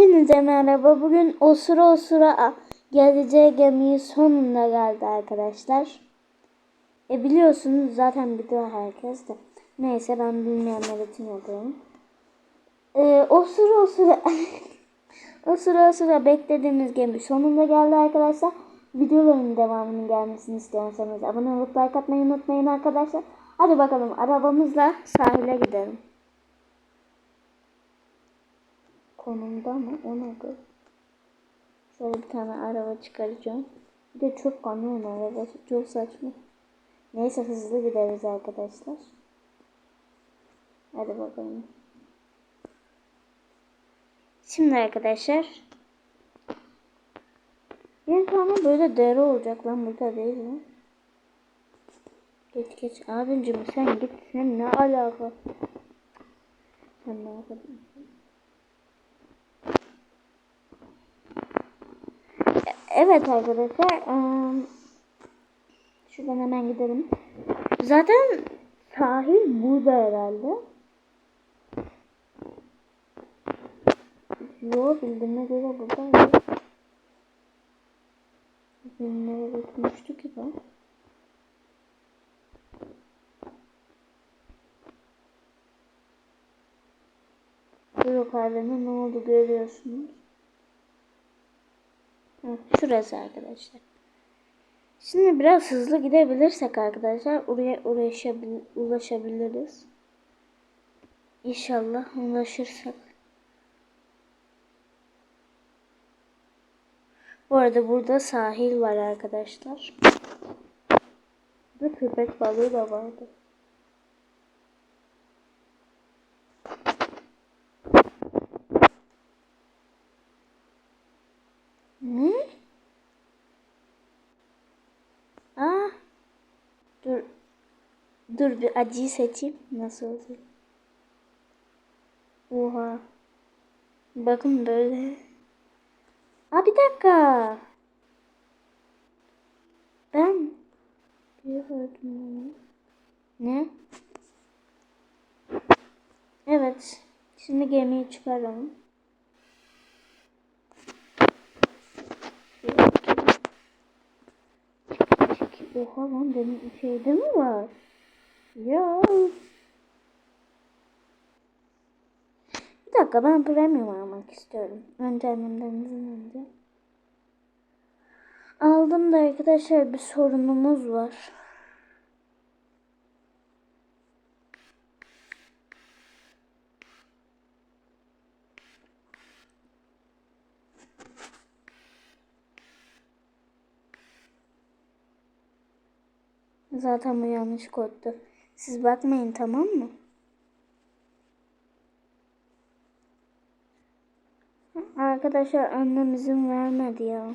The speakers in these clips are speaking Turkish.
Hepinize merhaba. Bugün osura osura geleceği gemi sonunda geldi arkadaşlar. E biliyorsunuz zaten biliyor herkes de. Neyse ben bilmeyenler için yapıyorum. E, osura osura osura osura beklediğimiz gemi sonunda geldi arkadaşlar. Videoların devamının gelmesini istiyorsanız abone olup like atmayı unutmayın arkadaşlar. Hadi bakalım arabamızla sahile gidelim. Konumda mı? Ona göre. Şöyle bir tane araba çıkaracağım. Bir de çok kamyon arabası. Çok saçma. Neyse hızlı gideriz arkadaşlar. Hadi bakalım. Şimdi arkadaşlar. Bir tane böyle dere olacak lan burada değil mi? Geç geç abicim sen git sen ne alaka? Sen ne yapıyorsun? Evet arkadaşlar. ıı, Şuradan hemen gidelim. Zaten sahil burada herhalde. Yo bildiğime göre buradaydı. Bilmeye bakmıştı ki ben. Bu yukarıda ne oldu görüyorsunuz. Şurası arkadaşlar. Şimdi biraz hızlı gidebilirsek arkadaşlar oraya ulaşabil ulaşabiliriz. İnşallah ulaşırsak. Bu arada burada sahil var arkadaşlar. Ve köpek balığı da vardı. Ne? Aa. Dur. Dur bir acıyı seçeyim. Nasıl olacak? Oha. Bakın böyle. Aa bir dakika. Ben bir gördüm. Ne? Evet. Şimdi gemiyi çıkaralım. Oha lan benim şeyde mi var? Ya. Bir dakika ben premium almak istiyorum. Önce annemden izin önce. Aldım da arkadaşlar bir sorunumuz var. Zaten bu yanlış koddu. Siz bakmayın tamam mı? Arkadaşlar annem izin vermedi ya.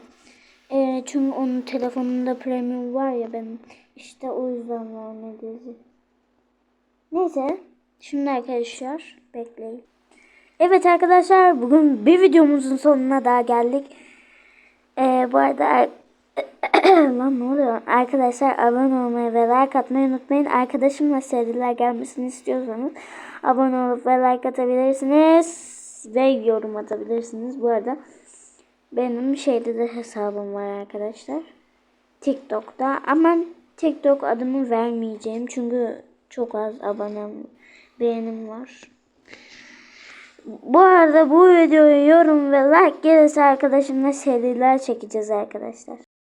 Ee, çünkü onun telefonunda premium var ya benim. İşte o yüzden vermedi izin. Neyse. Şimdi arkadaşlar bekleyin. Evet arkadaşlar bugün bir videomuzun sonuna daha geldik. Ee, bu arada Lan ne oluyor? Arkadaşlar abone olmayı ve like atmayı unutmayın. Arkadaşımla seriler gelmesini istiyorsanız abone olup ve like atabilirsiniz. Ve yorum atabilirsiniz. Bu arada benim şeyde de hesabım var arkadaşlar. TikTok'ta. Ama TikTok adımı vermeyeceğim. Çünkü çok az abonem, beğenim var. Bu arada bu videoyu yorum ve like gelirse arkadaşımla seriler çekeceğiz arkadaşlar.